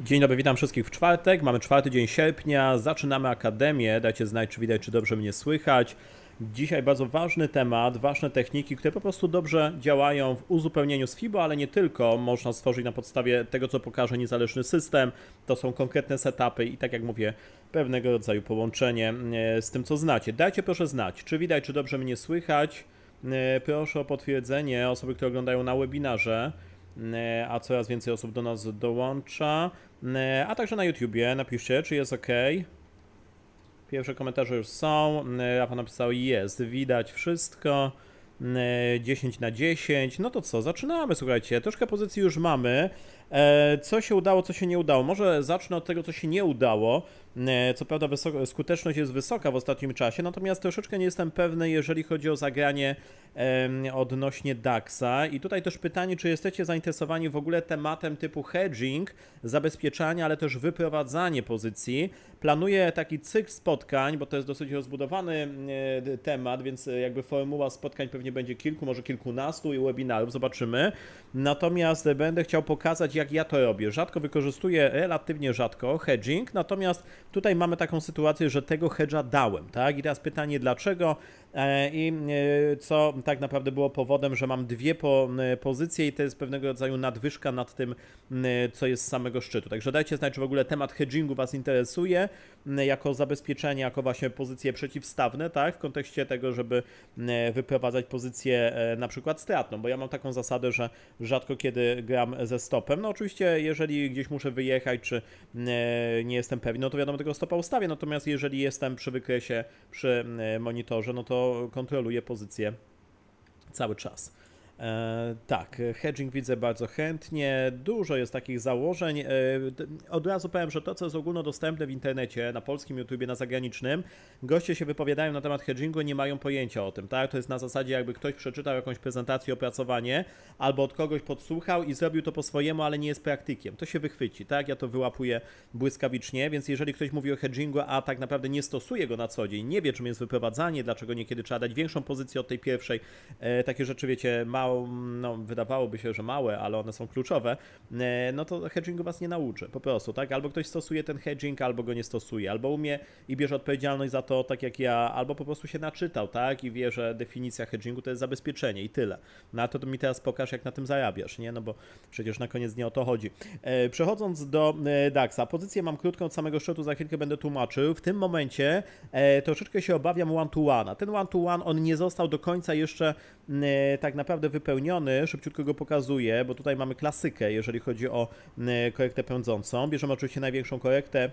Dzień dobry, witam wszystkich w czwartek. Mamy czwarty dzień sierpnia, zaczynamy akademię. Dajcie znać, czy widać, czy dobrze mnie słychać. Dzisiaj bardzo ważny temat, ważne techniki, które po prostu dobrze działają w uzupełnieniu z FIBO, ale nie tylko. Można stworzyć na podstawie tego, co pokaże niezależny system. To są konkretne setupy i tak jak mówię, pewnego rodzaju połączenie e, z tym, co znacie. Dajcie proszę znać, czy widać, czy dobrze mnie słychać. E, Proszę o potwierdzenie osoby, które oglądają na webinarze e, a coraz więcej osób do nas dołącza. E, A także na YouTubie napiszcie, czy jest ok. Pierwsze komentarze już są. E, Rafa napisał jest, widać wszystko. E, 10 na 10. No to co, zaczynamy, słuchajcie. Troszkę pozycji już mamy. E, Co się udało, co się nie udało? Może zacznę od tego, co się nie udało. E, Co prawda wysoko, skuteczność jest wysoka w ostatnim czasie, natomiast troszeczkę nie jestem pewny, jeżeli chodzi o zagranie odnośnie DAX-a. I tutaj też pytanie, czy jesteście zainteresowani w ogóle tematem typu hedging, zabezpieczanie, ale też wyprowadzanie pozycji. Planuję taki cykl spotkań, bo to jest dosyć rozbudowany e, temat, więc jakby formuła spotkań pewnie będzie kilku, może kilkunastu i webinarów, zobaczymy. Natomiast będę chciał pokazać, jak ja to robię. Rzadko wykorzystuję, relatywnie rzadko, hedging, natomiast tutaj mamy taką sytuację, że tego hedge'a dałem, tak? I teraz pytanie, dlaczego i e, co tak naprawdę było powodem, że mam dwie e, pozycje i to jest pewnego rodzaju nadwyżka nad tym, co jest z samego szczytu. Także dajcie znać, czy w ogóle temat hedgingu Was interesuje, jako zabezpieczenie, jako właśnie pozycje przeciwstawne, tak? W kontekście tego, żeby wyprowadzać pozycję e, na przykład stratną, bo ja mam taką zasadę, że rzadko kiedy gram ze stopem. No oczywiście, jeżeli gdzieś muszę wyjechać, czy e, nie jestem pewien, no to wiadomo, tego stopa ustawię, natomiast jeżeli jestem przy wykresie, przy e, monitorze, no to kontroluję pozycję cały czas. E, tak, hedging widzę bardzo chętnie. Dużo jest takich założeń. E, od razu powiem, że to, co jest ogólnodostępne w internecie, na polskim YouTubie, na zagranicznym, goście się wypowiadają na temat hedgingu, nie mają pojęcia o tym, tak? To jest na zasadzie, jakby ktoś przeczytał jakąś prezentację, opracowanie, albo od kogoś podsłuchał i zrobił to po swojemu, ale nie jest praktykiem. To się wychwyci, tak? Ja to wyłapuję błyskawicznie, więc jeżeli ktoś mówi o hedgingu, a tak naprawdę nie stosuje go na co dzień, nie wie, czym jest wyprowadzanie, dlaczego niekiedy trzeba dać większą pozycję od tej pierwszej, e, takie rzeczy, wiecie, no, wydawałoby się, że małe, ale one są kluczowe, e, no to hedgingu was nie nauczy, po prostu, tak? Albo ktoś stosuje ten hedging, albo go nie stosuje, albo umie i bierze odpowiedzialność za to, tak jak ja, albo po prostu się naczytał, tak? I wie, że definicja hedgingu to jest zabezpieczenie i tyle. No to mi teraz pokaż, jak na tym zarabiasz, nie? No bo przecież na koniec dnia o to chodzi. E, przechodząc do e, DAX-a, pozycję mam krótką od samego szczytu, za chwilkę będę tłumaczył. W tym momencie troszeczkę się obawiam one-to-one'a. Ten one-to-one, on nie został do końca jeszcze tak naprawdę wypełniony. Szybciutko go pokazuję, bo tutaj mamy klasykę, jeżeli chodzi o m, korektę pędzącą. Bierzemy oczywiście największą korektę.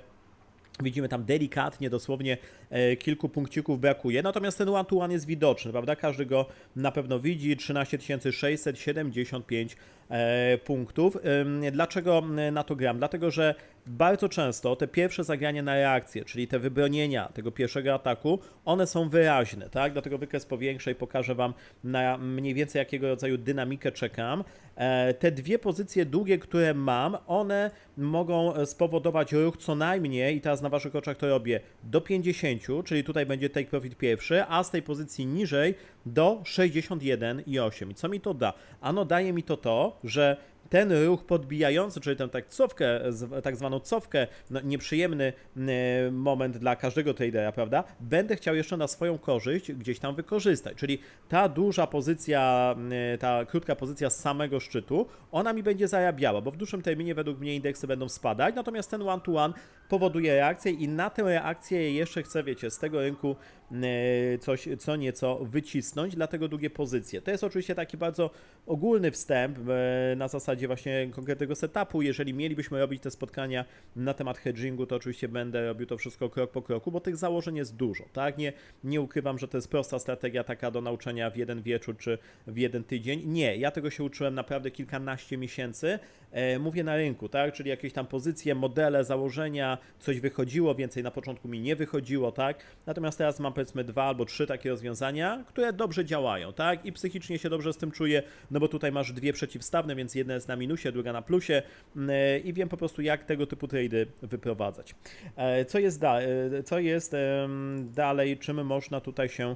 Widzimy tam delikatnie, dosłownie e, kilku punkcików brakuje, natomiast ten one to one jest widoczny, prawda? Każdy go na pewno widzi. 13 675 e, punktów. Ym, Dlaczego m, na to gram? Dlatego, że bardzo często te pierwsze zagrania na reakcję, czyli te wybronienia tego pierwszego ataku, one są wyraźne, tak? Dlatego wykres powiększę i pokażę Wam na mniej więcej jakiego rodzaju dynamikę czekam. E, Te dwie pozycje długie, które mam, one mogą spowodować ruch co najmniej, i teraz na Waszych oczach to robię, do 50, czyli tutaj będzie take profit pierwszy, a z tej pozycji niżej do 61,8. I co mi to da? Ano daje mi to to, że ten ruch podbijający, czyli tę tak cofkę, z- tak zwaną cofkę, no, nieprzyjemny e, moment dla każdego tradera, prawda? Będę chciał jeszcze na swoją korzyść gdzieś tam wykorzystać. Czyli ta duża pozycja, e, ta krótka pozycja z samego szczytu, ona mi będzie zarabiała, bo w dłuższym terminie według mnie indeksy będą spadać, natomiast ten one-to-one powoduje reakcję i na tę reakcję jeszcze chcę, wiecie, z tego rynku e, coś co nieco wycisnąć, dlatego długie pozycje. To jest oczywiście taki bardzo ogólny wstęp na zasadzie właśnie konkretnego setupu. Jeżeli mielibyśmy robić te spotkania na temat hedgingu, to oczywiście będę robił to wszystko krok po kroku, bo tych założeń jest dużo, tak? Nie, nie ukrywam, że to jest prosta strategia taka do nauczenia w jeden wieczór czy w jeden tydzień. Nie, ja tego się uczyłem naprawdę kilkanaście miesięcy. E, mówię na rynku, tak? Czyli jakieś tam pozycje, modele, założenia, coś wychodziło, więcej na początku mi nie wychodziło, tak? Natomiast teraz mam powiedzmy dwa albo trzy takie rozwiązania, które dobrze działają, tak? I psychicznie się dobrze z tym czuję, no bo tutaj masz dwie przeciwstawne, więc jedna jest na minusie, druga na plusie mm, e, i wiem po prostu jak tego typu trady wyprowadzać. E, Co jest, da- co jest dalej, czym można tutaj się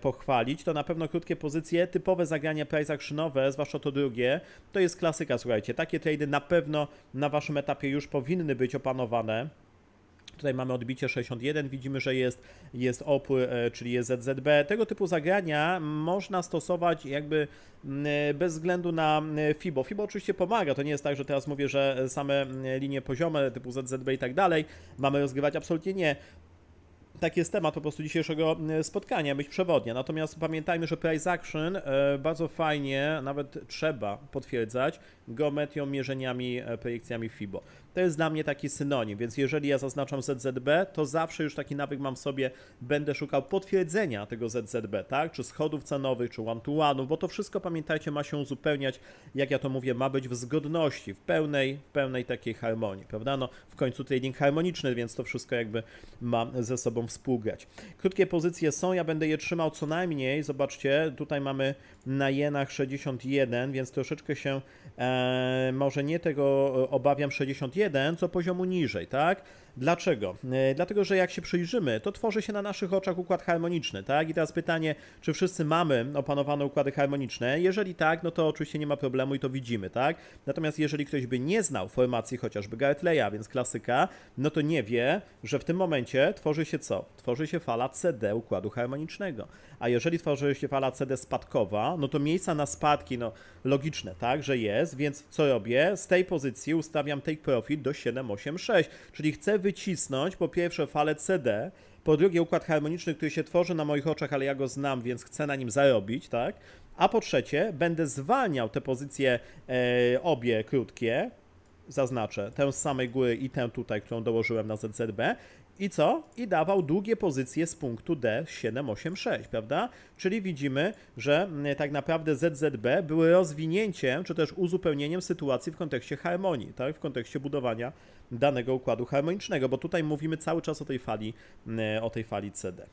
pochwalić, to na pewno krótkie pozycje, typowe zagrania price actionowe, zwłaszcza to drugie, to jest klasyka, słuchajcie. Takie trady na pewno na waszym etapie już powinny być opanowane. Tutaj mamy odbicie 61, widzimy, że jest, jest opór, e, czyli jest ZZB. Tego typu zagrania można stosować jakby mm, e, bez względu na FIBO. FIBO oczywiście pomaga, to nie jest tak, że teraz mówię, że same linie poziome typu ZZB i tak dalej mamy rozgrywać, absolutnie nie taki jest temat po prostu dzisiejszego e, spotkania, być przewodnia. Natomiast pamiętajmy, że price action e, bardzo fajnie, nawet trzeba potwierdzać geometrią, mierzeniami, e, projekcjami FIBO. To jest dla mnie taki synonim, więc jeżeli ja zaznaczam ZZB, to zawsze już taki nawyk mam w sobie, będę szukał potwierdzenia tego ZZB, tak? Czy schodów cenowych, czy one-to-one'ów, bo to wszystko, pamiętajcie, ma się uzupełniać, jak ja to mówię, ma być w zgodności, w pełnej, w pełnej takiej harmonii, prawda? No, w końcu trading harmoniczny, więc to wszystko jakby ma ze sobą współgrać. Krótkie pozycje są, ja będę je trzymał co najmniej, zobaczcie, tutaj mamy na jenach 61, więc troszeczkę się e, może nie tego e, obawiam 61, co poziomu niżej, tak? Dlaczego? E, dlatego, że jak się przyjrzymy, to tworzy się na naszych oczach układ harmoniczny, tak? I teraz pytanie, czy wszyscy mamy opanowane układy harmoniczne? Jeżeli tak, no to oczywiście nie ma problemu i to widzimy, tak? Natomiast jeżeli ktoś by nie znał formacji chociażby Gartleya, więc klasyka, no to nie wie, że w tym momencie tworzy się co? Tworzy się fala CD układu harmonicznego. A jeżeli tworzy się fala CD spadkowa, no to miejsca na spadki, no logiczne, tak, że jest, więc co robię? Z tej pozycji ustawiam take profit do 786, czyli chcę wycisnąć po pierwsze falę CD, po drugie układ harmoniczny, który się tworzy na moich oczach, ale ja go znam, więc chcę na nim zarobić, tak? A po trzecie, będę zwalniał te pozycje e, obie krótkie, zaznaczę tę z samej góry i tę tutaj, którą dołożyłem na ZZB. I co? I dawał długie pozycje z punktu D 786, prawda? Czyli widzimy, że mm, tak naprawdę ZZB były rozwinięciem, czy też uzupełnieniem sytuacji w kontekście harmonii, tak? W kontekście budowania danego układu harmonicznego, bo tutaj mówimy cały czas o tej fali, mm, o tej fali CD.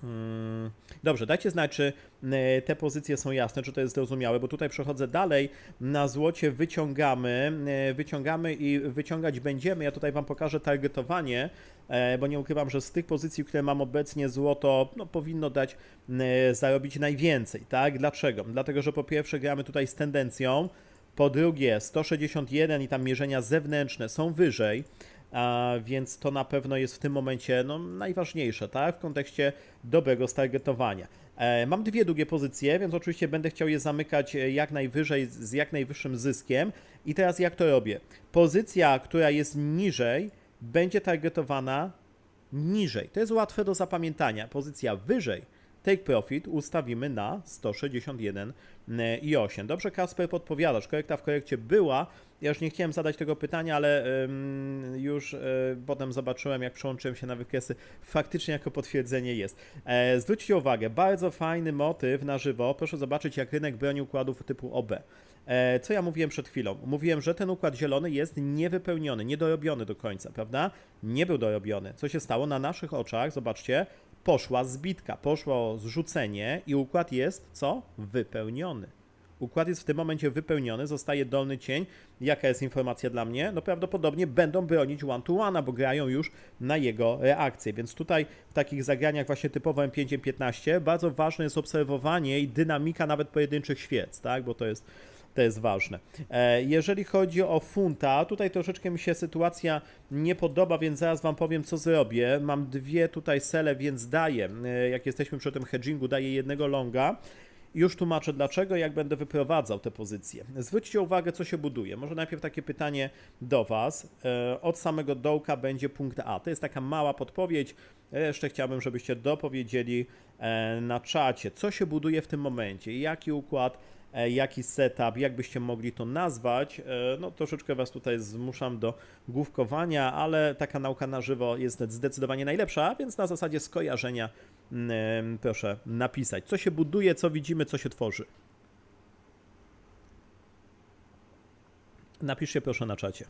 Hmm. Dobrze, dajcie znać, czy e, te pozycje są jasne, czy to jest zrozumiałe, bo tutaj przechodzę dalej. Na złocie wyciągamy, e, wyciągamy i wyciągać będziemy. Ja tutaj Wam pokażę targetowanie, e, bo nie ukrywam, że z tych pozycji, które mam obecnie, złoto no, powinno dać zarobić najwięcej, tak? Dlaczego? Dlatego, że po pierwsze gramy tutaj z tendencją, po drugie 161 i tam mierzenia zewnętrzne są wyżej, więc to na pewno jest w tym momencie no, najważniejsze, tak, w kontekście dobrego stargetowania. E, mam dwie długie pozycje, więc oczywiście będę chciał je zamykać e, jak najwyżej, z jak najwyższym zyskiem. I teraz jak to robię? Pozycja, która jest niżej, będzie targetowana niżej. To jest łatwe do zapamiętania. Pozycja wyżej take profit ustawimy na 161 e, i 8. Dobrze, Kasper, podpowiadasz. Korekta w korekcie była. Ja już nie chciałem zadać tego pytania, ale ym, już y, potem zobaczyłem, jak przełączyłem się na wykresy. Faktycznie jako potwierdzenie jest. E, zwróćcie uwagę, bardzo fajny motyw na żywo. Proszę zobaczyć, jak rynek broni układów typu OB. E, co ja mówiłem przed chwilą? Mówiłem, że ten układ zielony jest niewypełniony, niedorobiony do końca, prawda? Nie był dorobiony. Co się stało? Na naszych oczach, zobaczcie, poszła zbitka, poszło zrzucenie i układ jest co? Wypełniony. Układ jest w tym momencie wypełniony, zostaje dolny cień. Jaka jest informacja dla mnie? No prawdopodobnie będą bronić one-to-one, bo grają już na jego reakcję. Więc tutaj w takich zagraniach właśnie typowo M5, M15 bardzo ważne jest obserwowanie i dynamika nawet pojedynczych świec, tak? Bo to jest to jest ważne. E, jeżeli chodzi o funta, tutaj troszeczkę mi się sytuacja nie podoba, więc zaraz Wam powiem, co zrobię. Mam dwie tutaj sele, więc daję, e, jak jesteśmy przy tym hedgingu, daję jednego longa. Już tłumaczę dlaczego, jak będę wyprowadzał te pozycje. Zwróćcie uwagę, co się buduje. Może najpierw takie pytanie do Was. E, od samego dołka będzie punkt A. To jest taka mała podpowiedź. Jeszcze chciałbym, żebyście dopowiedzieli na czacie, co się buduje w tym momencie, jaki układ E, jaki setup, jak byście mogli to nazwać. E, no troszeczkę Was tutaj zmuszam do główkowania, ale taka nauka na żywo jest zdecydowanie najlepsza, więc na zasadzie skojarzenia proszę napisać, co się buduje, co widzimy, co się tworzy. Napiszcie proszę na czacie.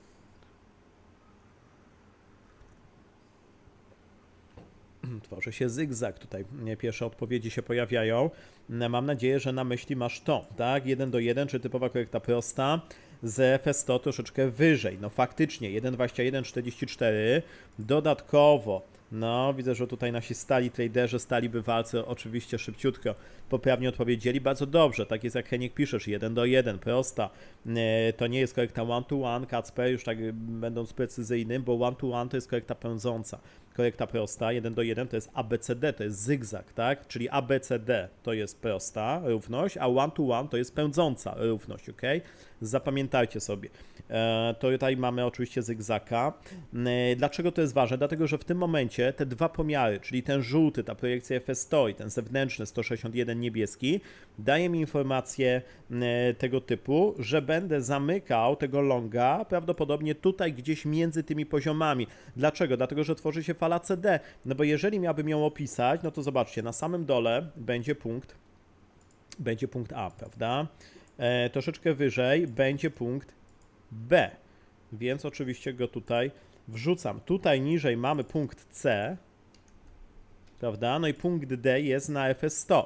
tworzy się zygzak. Tutaj pierwsze odpowiedzi się pojawiają. Mam nadzieję, że na myśli masz to, tak? 1 do 1, czy typowa korekta prosta z FS100 troszeczkę wyżej. No faktycznie 1,2144 dodatkowo No, widzę, że tutaj nasi stali traderzy, stali bywalcy oczywiście szybciutko poprawnie odpowiedzieli. Bardzo dobrze, tak jest jak Henik piszesz, 1 do 1, prosta. E, To nie jest korekta one to one, Kacper, już tak będąc precyzyjnym, bo one to one to jest korekta pędząca. Korekta prosta, 1 do 1 to jest ABCD, to jest zygzak, tak? Czyli ABCD to jest prosta równość, a one to one to jest pędząca równość, ok? Zapamiętajcie sobie. E, To tutaj mamy oczywiście zygzaka. E, Dlaczego to jest ważne? Dlatego, że w tym momencie te dwa pomiary, czyli ten żółty, ta projekcja FS100 i ten zewnętrzny 161 niebieski, daje mi informację e, tego typu, że będę zamykał tego longa prawdopodobnie tutaj gdzieś między tymi poziomami. Dlaczego? Dlatego, że tworzy się fala CD. No bo jeżeli miałbym ją opisać, no to zobaczcie, na samym dole będzie punkt, będzie punkt A, prawda? E, troszeczkę wyżej będzie punkt B, więc oczywiście go tutaj wrzucam. Tutaj niżej mamy punkt C, prawda? No i punkt D jest na FS100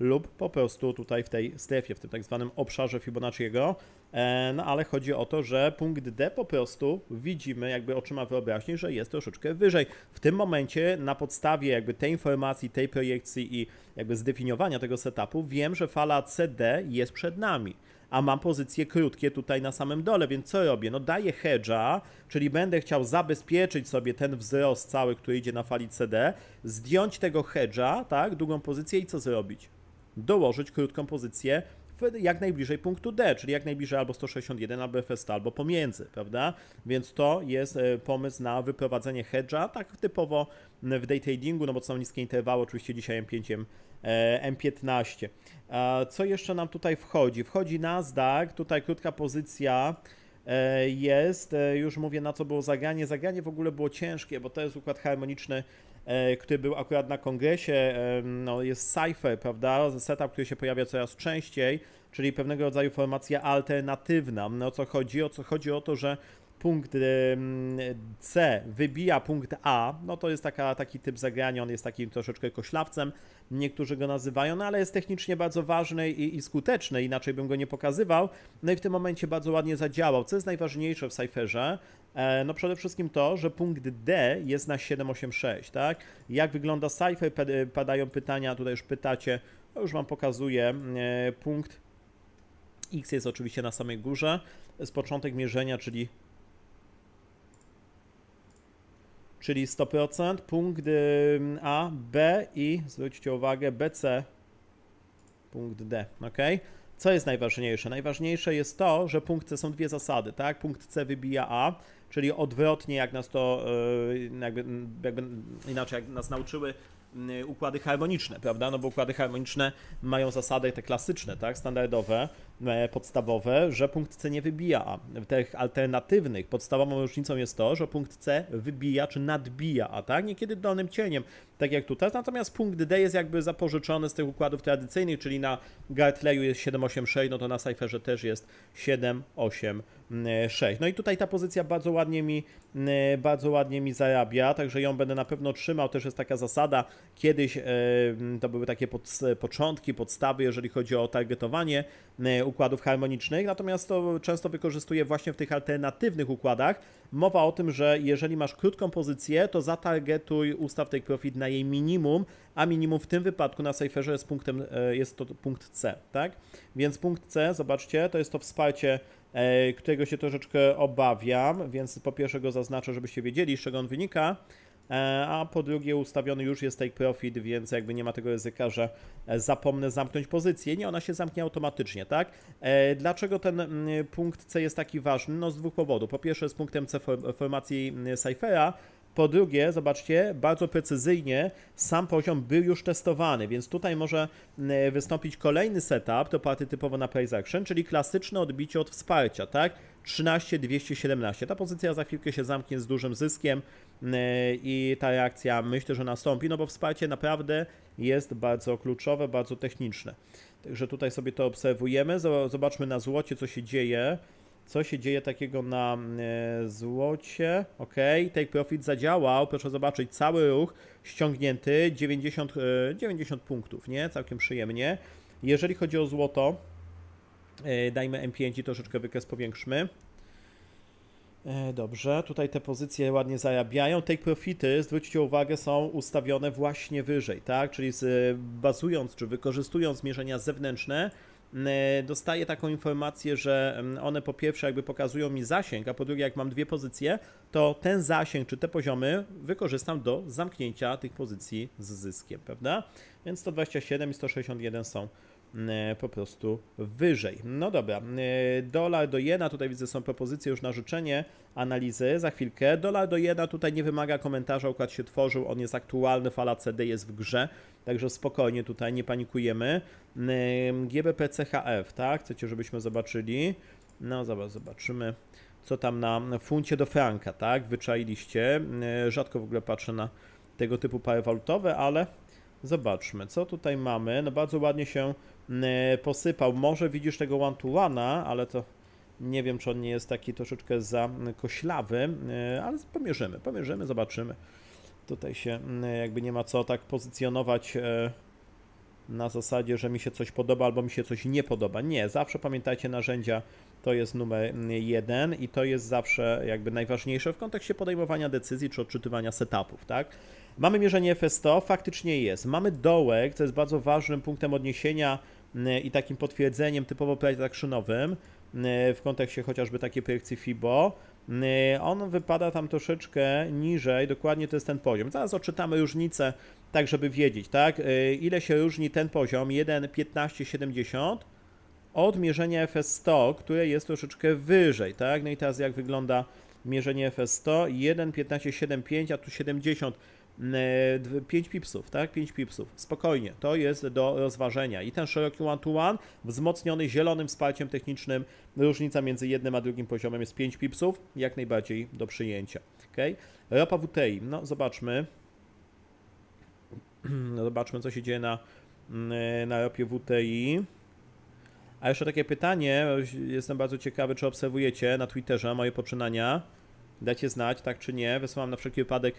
lub po prostu tutaj w tej strefie, w tym tak zwanym obszarze Fibonacciego. E, No ale chodzi o to, że punkt D po prostu widzimy jakby oczyma wyobraźni, że jest troszeczkę wyżej. W tym momencie na podstawie jakby tej informacji, tej projekcji i jakby zdefiniowania tego setupu wiem, że fala CD jest przed nami. A mam pozycje krótkie tutaj na samym dole, więc co robię? No daję hedge'a, czyli będę chciał zabezpieczyć sobie ten wzrost cały, który idzie na fali CD, zdjąć tego hedge'a, tak, drugą pozycję i co zrobić? dołożyć krótką pozycję jak najbliżej punktu D, czyli jak najbliżej albo 161, albo FS100, albo pomiędzy, prawda? Więc to jest e, pomysł na wyprowadzenie hedge'a, tak typowo w day tradingu, no bo są niskie interwały, oczywiście dzisiaj M5, e, M15. A Co jeszcze nam tutaj wchodzi? Wchodzi Nasdaq, tutaj krótka pozycja e, jest, e, już mówię na co było zagranie. Zagranie w ogóle było ciężkie, bo to jest układ harmoniczny, e, który był akurat na kongresie, e, no jest Cypher, prawda, setup, który się pojawia coraz częściej, czyli pewnego rodzaju formacja alternatywna. No o co chodzi? O co chodzi o to, że punkt em, C wybija punkt A, no to jest taka, taki typ zagrania, on jest takim troszeczkę koślawcem, niektórzy go nazywają, no ale jest technicznie bardzo ważny i, i skuteczny, inaczej bym go nie pokazywał. No i w tym momencie bardzo ładnie zadziałał. Co jest najważniejsze w Cypherze? E, No przede wszystkim to, że punkt D jest na 786, tak? Jak wygląda Cypher? Pad- Padają pytania, tutaj już pytacie, to już Wam pokazuję. E, Punkt X jest oczywiście na samej górze. Z początek mierzenia, czyli czyli 100%, punkt ym, A, B i zwróćcie uwagę BC, punkt D, ok? Co jest najważniejsze? Najważniejsze jest to, że punkt C są dwie zasady, tak? Punkt C wybija A, czyli odwrotnie jak nas to, yy, jakby, jakby inaczej jak nas nauczyły yy, układy harmoniczne, prawda? No bo układy harmoniczne mają zasady te klasyczne, tak? Standardowe, e, podstawowe, że punkt C nie wybija tych alternatywnych podstawową różnicą jest to, że punkt C wybija czy nadbija A, tak? Niekiedy dolnym cieniem, tak jak tutaj. Natomiast punkt D jest jakby zapożyczony z tych układów tradycyjnych, czyli na Gartleyu jest 786, no to na Cypherze też jest 786. No i tutaj ta pozycja bardzo ładnie mi, mm, bardzo ładnie mi zarabia, także ją będę na pewno trzymał. Też jest taka zasada, kiedyś e, to były takie pod, początki, podstawy, jeżeli chodzi o targetowanie e, układów harmonicznych, natomiast to często wykorzystuję właśnie w tych alternatywnych układach. Mowa o tym, że jeżeli masz krótką pozycję, to zatargetuj, ustaw take profit na jej minimum, a minimum w tym wypadku na Cypherze jest punktem, e, jest to punkt C, tak? Więc punkt C, zobaczcie, to jest to wsparcie, e, którego się troszeczkę obawiam, więc po pierwsze go zaznaczę, żebyście wiedzieli, z czego on wynika, a po drugie ustawiony już jest take profit, więc jakby nie ma tego ryzyka, że e, zapomnę zamknąć pozycję. Nie, ona się zamknie automatycznie, tak? E, Dlaczego ten mm, punkt C jest taki ważny? No z dwóch powodów. Po pierwsze z punktem C for- formacji mm, Cyphera, po drugie, zobaczcie, bardzo precyzyjnie sam poziom był już testowany, więc tutaj może mm, wystąpić kolejny setup, to party typowo na price action, czyli klasyczne odbicie od wsparcia, tak? 13217. Ta pozycja za chwilkę się zamknie z dużym zyskiem mm, i ta reakcja myślę, że nastąpi, no bo wsparcie naprawdę jest bardzo kluczowe, bardzo techniczne. Także tutaj sobie to obserwujemy. Zo- Zobaczmy na złocie, co się dzieje. Co się dzieje takiego na e, złocie? Ok, take profit zadziałał. Proszę zobaczyć, cały ruch ściągnięty 90, e, 90 punktów, nie? Całkiem przyjemnie. Jeżeli chodzi o złoto, e, dajmy M5 i troszeczkę wykres powiększmy. E, Dobrze, tutaj te pozycje ładnie zarabiają. Take profity, zwróćcie uwagę, są ustawione właśnie wyżej, tak? Czyli z, bazując czy wykorzystując mierzenia zewnętrzne, e, dostaję taką informację, że one po pierwsze jakby pokazują mi zasięg, a po drugie jak mam dwie pozycje, to ten zasięg czy te poziomy wykorzystam do zamknięcia tych pozycji z zyskiem, prawda? Więc 127 i 161 są e, po prostu wyżej. No dobra, e, dolar do jena, tutaj widzę są propozycje już na życzenie analizy za chwilkę. Dolar do jena tutaj nie wymaga komentarza, układ się tworzył, on jest aktualny, fala CD jest w grze, także spokojnie tutaj, nie panikujemy. E, GBP CHF, tak? Chcecie, żebyśmy zobaczyli? No zobacz, zobaczymy. Co tam na funcie do franka, tak? Wyczailiście. E, Rzadko w ogóle patrzę na tego typu pary walutowe, ale zobaczmy, co tutaj mamy. No bardzo ładnie się e, posypał. Może widzisz tego one to one'a, ale to nie wiem, czy on nie jest taki troszeczkę za koślawy, e, ale pomierzymy, pomierzymy, zobaczymy. Tutaj się mm, jakby nie ma co tak pozycjonować e, na zasadzie, że mi się coś podoba albo mi się coś nie podoba. Nie, zawsze pamiętajcie narzędzia to jest numer mm, jeden i to jest zawsze jakby najważniejsze w kontekście podejmowania decyzji czy odczytywania setupów, tak? Mamy mierzenie FS100, faktycznie jest. Mamy dołek, co jest bardzo ważnym punktem odniesienia mm, i takim potwierdzeniem typowo actionowym mm, w kontekście chociażby takiej projekcji FIBO. Mm, On wypada tam troszeczkę niżej, dokładnie to jest ten poziom. Zaraz odczytamy różnicę, tak żeby wiedzieć, tak? Y, Ile się różni ten poziom 1,1570 od mierzenia FS100, które jest troszeczkę wyżej, tak? No i teraz jak wygląda mierzenie FS100? 1,1575, a tu 70. e, dw- 5 pipsów, tak? 5 pipsów. Spokojnie, to jest do rozważenia. I ten szeroki one-to-one, wzmocniony zielonym wsparciem technicznym, różnica między jednym a drugim poziomem jest 5 pipsów, jak najbardziej do przyjęcia. Okay? Ropa WTI, no zobaczmy. No, zobaczmy, co się dzieje na, mm, na ropie WTI. A jeszcze takie pytanie, jestem bardzo ciekawy, czy obserwujecie na Twitterze moje poczynania. Dajcie znać, tak czy nie. Wysyłam na wszelki wypadek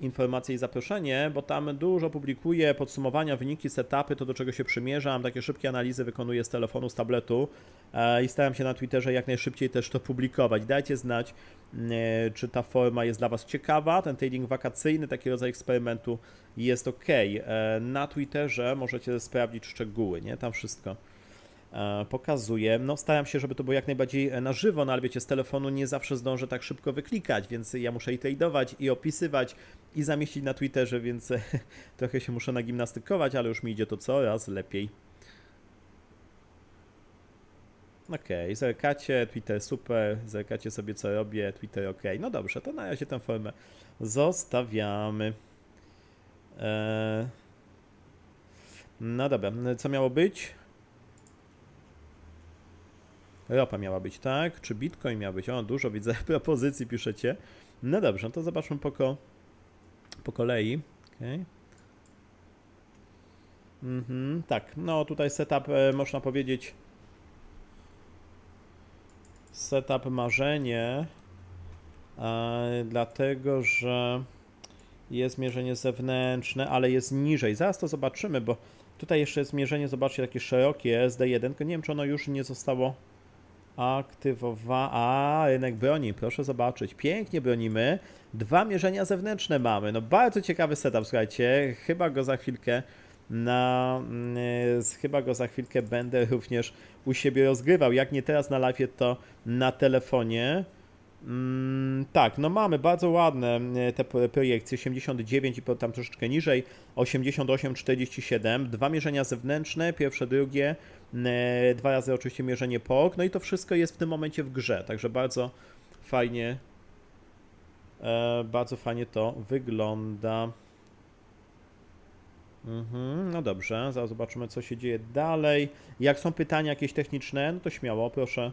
informacje i zaproszenie, bo tam dużo publikuję, podsumowania, wyniki, setupy, to do czego się przymierzam, takie szybkie analizy wykonuję z telefonu, z tabletu e, i staram się na Twitterze jak najszybciej też to publikować. Dajcie znać, e, czy ta forma jest dla Was ciekawa, ten trading wakacyjny, taki rodzaj eksperymentu jest ok. E, na Twitterze możecie sprawdzić szczegóły, nie? Tam wszystko e, pokazuję. No staram się, żeby to było jak najbardziej e, na żywo, no ale wiecie, z telefonu nie zawsze zdążę tak szybko wyklikać, więc ja muszę i tradeować, i opisywać, i zamieścić na Twitterze, więc trochę się muszę nagimnastykować, ale już mi idzie to coraz lepiej. Okej, zerkacie, Twitter super, zerkacie sobie co robię, Twitter ok. No dobrze, to na razie tę formę zostawiamy. Eee... No dobra, co miało być? Ropa miała być, tak? Czy Bitcoin miał być? O, dużo widzę propozycji piszecie. No dobrze, no to zobaczmy po, ko po kolei. Okay. Mhm, tak, no tutaj setup, e, można powiedzieć, setup marzenie, e, dlatego że jest mierzenie zewnętrzne, ale jest niżej. Zaraz to zobaczymy, bo tutaj jeszcze jest mierzenie, zobaczcie, takie szerokie SD1, tylko nie wiem, czy ono już nie zostało aktywowane. A, rynek broni, proszę zobaczyć. Pięknie bronimy. Dwa mierzenia zewnętrzne mamy. No bardzo ciekawy setup, słuchajcie. Chyba go za chwilkę na mm, chyba go za chwilkę będę również u siebie rozgrywał. Jak nie teraz na live, to na telefonie. Mm, tak, no mamy bardzo ładne e, te pro- projekcje, 89 i tam troszeczkę niżej, 88, 47, dwa mierzenia zewnętrzne, pierwsze, drugie, e, dwa razy oczywiście mierzenie POK, no i to wszystko jest w tym momencie w grze, także bardzo fajnie, e, bardzo fajnie to wygląda. Mhm, no dobrze, zaraz zobaczymy co się dzieje dalej. Jak są pytania jakieś techniczne, no to śmiało, proszę.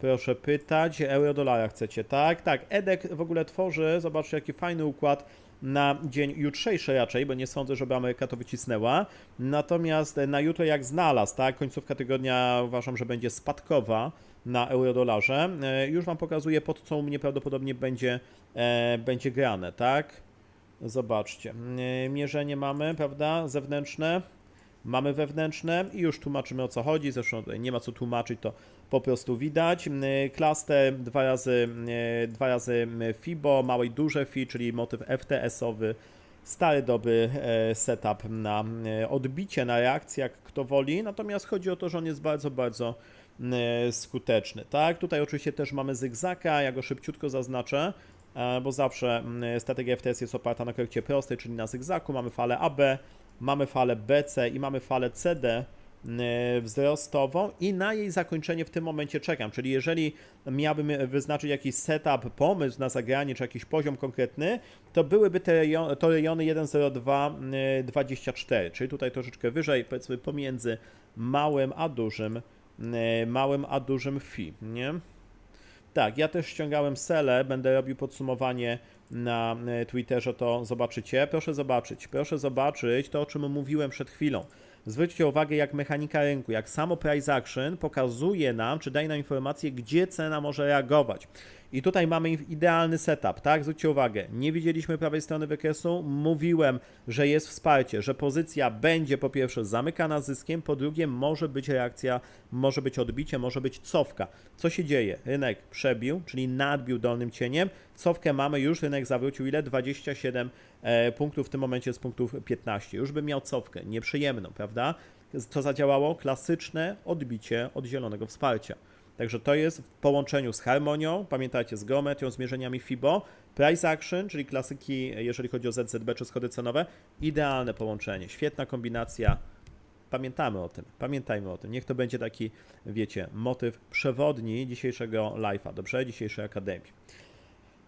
Proszę pytać. Euro dolara chcecie, tak? Tak. Edek w ogóle tworzy, zobaczcie jaki fajny układ na dzień jutrzejszy raczej, bo nie sądzę, żeby Ameryka to wycisnęła. Natomiast na jutro jak znalazł, tak? Końcówka tygodnia uważam, że będzie spadkowa na euro-dolarze. E, Już Wam pokazuję pod co u mnie prawdopodobnie będzie, e, będzie grane, tak? Zobaczcie. E, Mierzenie mamy, prawda? Zewnętrzne. Mamy wewnętrzne i już tłumaczymy o co chodzi. Zresztą nie ma co tłumaczyć, to po prostu widać. Mm, Cluster dwa razy, e, dwa razy mm, FIBO, małe i duże FI, czyli motyw FTS-owy. Stary dobry e, setup na e, odbicie, na reakcję, jak kto woli. Natomiast chodzi o to, że on jest bardzo, bardzo skuteczny. Tak, tutaj oczywiście też mamy zygzaka, ja go szybciutko zaznaczę, bo zawsze mm, strategia FTS jest oparta na korekcie prostej, czyli na zygzaku. Mamy falę AB, mamy falę BC i mamy falę CD wzrostową i na jej zakończenie w tym momencie czekam. Czyli jeżeli miałbym wyznaczyć jakiś setup, pomysł na zagranie, czy jakiś poziom konkretny, to byłyby te rejony, to rejony 1.02.24, czyli tutaj troszeczkę wyżej, powiedzmy pomiędzy małym a dużym, e, małym a dużym fi, nie? Tak, ja też ściągałem Sele, będę robił podsumowanie na e, Twitterze, to zobaczycie. Proszę zobaczyć, proszę zobaczyć to, o czym mówiłem przed chwilą. Zwróćcie uwagę, jak mechanika rynku, jak samo price action pokazuje nam, czy daje nam informację, gdzie cena może reagować. I tutaj mamy idealny setup, tak? Zwróćcie uwagę, nie widzieliśmy prawej strony wykresu, mówiłem, że jest wsparcie, że pozycja będzie po pierwsze zamykana zyskiem, po drugie może być reakcja, może być odbicie, może być cofka. Co się dzieje? Rynek przebił, czyli nadbił dolnym cieniem, cofkę mamy już, rynek zawrócił ile? 27 e, punktów, w tym momencie z punktów 15. Już bym miał cofkę, nieprzyjemną, prawda? Co zadziałało? Klasyczne odbicie od zielonego wsparcia. Także to jest w połączeniu z harmonią, pamiętajcie, z geometrią, zmierzeniami FIBO, price action, czyli klasyki, jeżeli chodzi o ZZB czy schody cenowe, idealne połączenie, świetna kombinacja. Pamiętamy o tym, pamiętajmy o tym. Niech to będzie taki, wiecie, motyw przewodni dzisiejszego live'a, dobrze? Dzisiejszej akademii.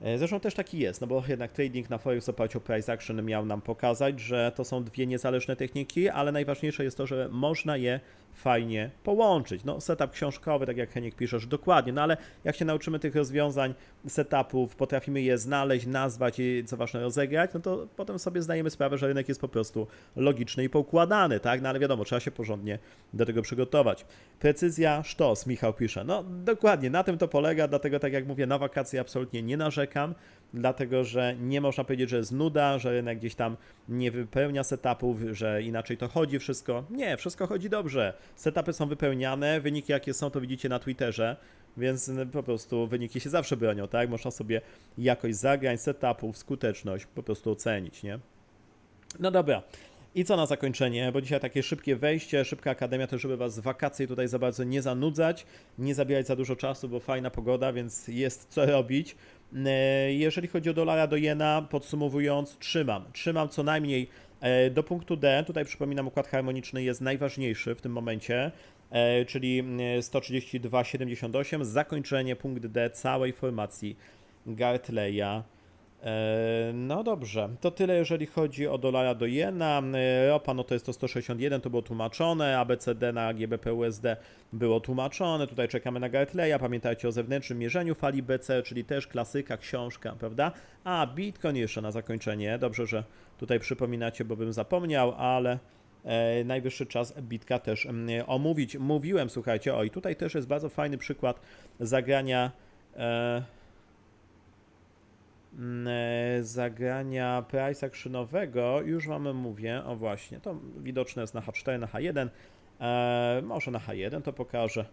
E, Zresztą też taki jest, no bo jednak trading na Forex oparciu o price action miał nam pokazać, że to są dwie niezależne techniki, ale najważniejsze jest to, że można je fajnie połączyć. No setup książkowy, tak jak Heniek piszesz, dokładnie, no ale jak się nauczymy tych rozwiązań, setupów, potrafimy je znaleźć, nazwać i co ważne rozegrać, no to potem sobie zdajemy sprawę, że rynek jest po prostu logiczny i poukładany, tak? No ale wiadomo, trzeba się porządnie do tego przygotować. Precyzja, sztos, Michał pisze. No dokładnie, na tym to polega, dlatego tak jak mówię, na wakacje absolutnie nie narzekam, dlatego że nie można powiedzieć, że jest nuda, że rynek gdzieś tam nie wypełnia setupów, że inaczej to chodzi wszystko. Nie, wszystko chodzi dobrze. Setupy są wypełniane, wyniki jakie są, to widzicie na Twitterze, więc po prostu wyniki się zawsze bronią, tak? Można sobie jakość zagrań, setupów, skuteczność po prostu ocenić, nie? No dobra. I co na zakończenie, bo dzisiaj takie szybkie wejście, szybka akademia, to żeby was z wakacji tutaj za bardzo nie zanudzać, nie zabierać za dużo czasu, bo fajna pogoda, więc jest co robić. E, Jeżeli chodzi o dolara do jena, podsumowując, trzymam. Trzymam co najmniej e, do punktu D. Tutaj przypominam, układ harmoniczny jest najważniejszy w tym momencie, e, czyli e, 132,78. Zakończenie punkt D całej formacji Gartleya. E, No dobrze, to tyle jeżeli chodzi o dolara do jena. E, Ropa no to jest to 161, to było tłumaczone, ABCD na GBP USD było tłumaczone, tutaj czekamy na Gartleya, pamiętajcie o zewnętrznym mierzeniu fali BC, czyli też klasyka, książka, prawda? A Bitcoin jeszcze na zakończenie, dobrze, że tutaj przypominacie, bo bym zapomniał, ale e, najwyższy czas Bitka też mm, omówić. Mówiłem, słuchajcie, oj, tutaj też jest bardzo fajny przykład zagrania zagrania price actionowego, już wam mówię, o właśnie, to widoczne jest na H4, na H1, e, może na H1 to pokażę,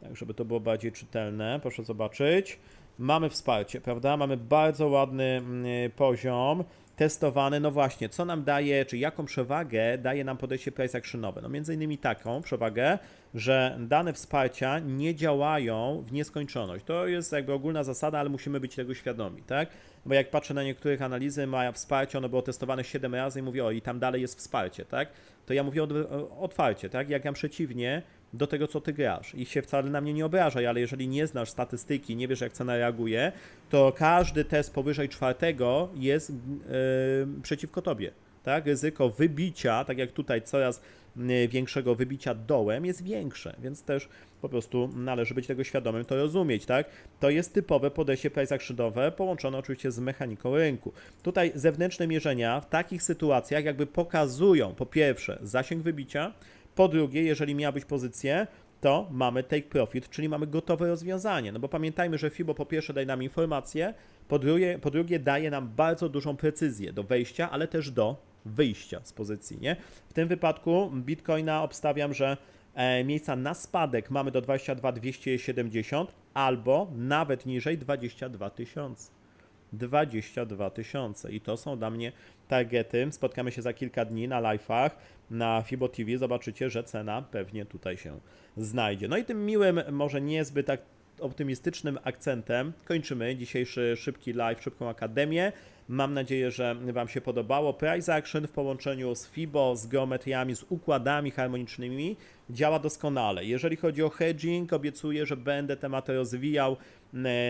tak żeby to było bardziej czytelne, proszę zobaczyć. Mamy wsparcie, prawda? Mamy bardzo ładny mm, poziom, testowany, no właśnie, co nam daje, czy jaką przewagę daje nam podejście price actionowe? No między innymi taką przewagę, że dane wsparcia nie działają w nieskończoność. To jest jakby ogólna zasada, ale musimy być tego świadomi, tak? Bo jak patrzę na niektórych analizy, mają wsparcie, ono było testowane 7 razy i mówię, o i tam dalej jest wsparcie, tak? To ja mówię otwarcie, tak? Jak ja przeciwnie do tego, co ty grasz i się wcale na mnie nie obrażaj, ale jeżeli nie znasz statystyki, nie wiesz, jak cena reaguje, to każdy test powyżej czwartego jest yy, przeciwko tobie. Tak? Ryzyko wybicia, tak jak tutaj coraz yy, większego wybicia dołem jest większe, więc też po prostu należy być tego świadomym, to rozumieć, tak? To jest typowe podejście price połączone oczywiście z mechaniką rynku. Tutaj zewnętrzne mierzenia w takich sytuacjach jakby pokazują po pierwsze zasięg wybicia, po drugie, jeżeli miała być pozycję, to mamy take profit, czyli mamy gotowe rozwiązanie. No bo pamiętajmy, że FIBO po pierwsze daje nam informację, po drugie, po drugie daje nam bardzo dużą precyzję do wejścia, ale też do wyjścia z pozycji, nie? W tym wypadku Bitcoina obstawiam, że E, miejsca na spadek mamy do 22 270 albo nawet niżej 22 tysiące. 22 tysiące i to są dla mnie targety. Spotkamy się za kilka dni na live'ach na Fibo TV. Zobaczycie, że cena pewnie tutaj się znajdzie. No i tym miłym, może niezbyt tak optymistycznym akcentem kończymy dzisiejszy szybki live, szybką akademię. Mam nadzieję, że Wam się podobało. Price Action w połączeniu z FIBO, z geometriami, z układami harmonicznymi działa doskonale. Jeżeli chodzi o hedging, obiecuję, że będę temat rozwijał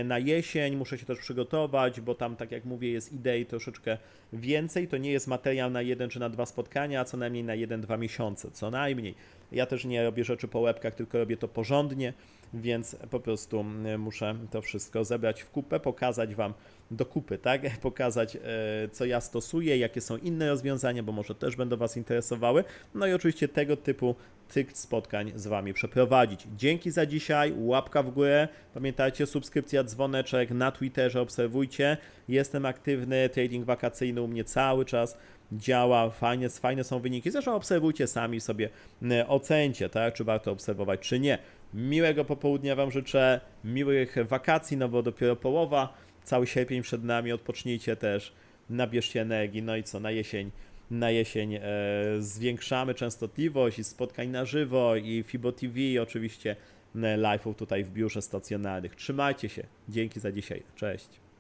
na jesień. Muszę się też przygotować, bo tam, tak jak mówię, jest idei troszeczkę więcej. To nie jest materiał na jeden czy na dwa spotkania, a co najmniej na jeden, dwa miesiące, co najmniej. Ja też nie robię rzeczy po łebkach, tylko robię to porządnie, więc po prostu e, muszę to wszystko zebrać w kupę, pokazać Wam do kupy, tak? Pokazać, e, co ja stosuję, jakie są inne rozwiązania, bo może też będą Was interesowały. No i oczywiście tego typu cykl spotkań z Wami przeprowadzić. Dzięki za dzisiaj, łapka w górę. Pamiętajcie, subskrypcja, dzwoneczek na Twitterze, obserwujcie. Jestem aktywny, trading wakacyjny u mnie cały czas działa, fajnie, fajne są wyniki. Zresztą obserwujcie sami sobie, ocencie, tak? Czy warto obserwować, czy nie. Miłego popołudnia Wam życzę, miłych wakacji, no bo dopiero połowa, cały sierpień przed nami, odpocznijcie też, nabierzcie energii, no i co, na jesień, na jesień e, zwiększamy częstotliwość i spotkań na żywo i Fibo TV i oczywiście e, live'ów tutaj w biurze stacjonarnych. Trzymajcie się, dzięki za dzisiaj, cześć.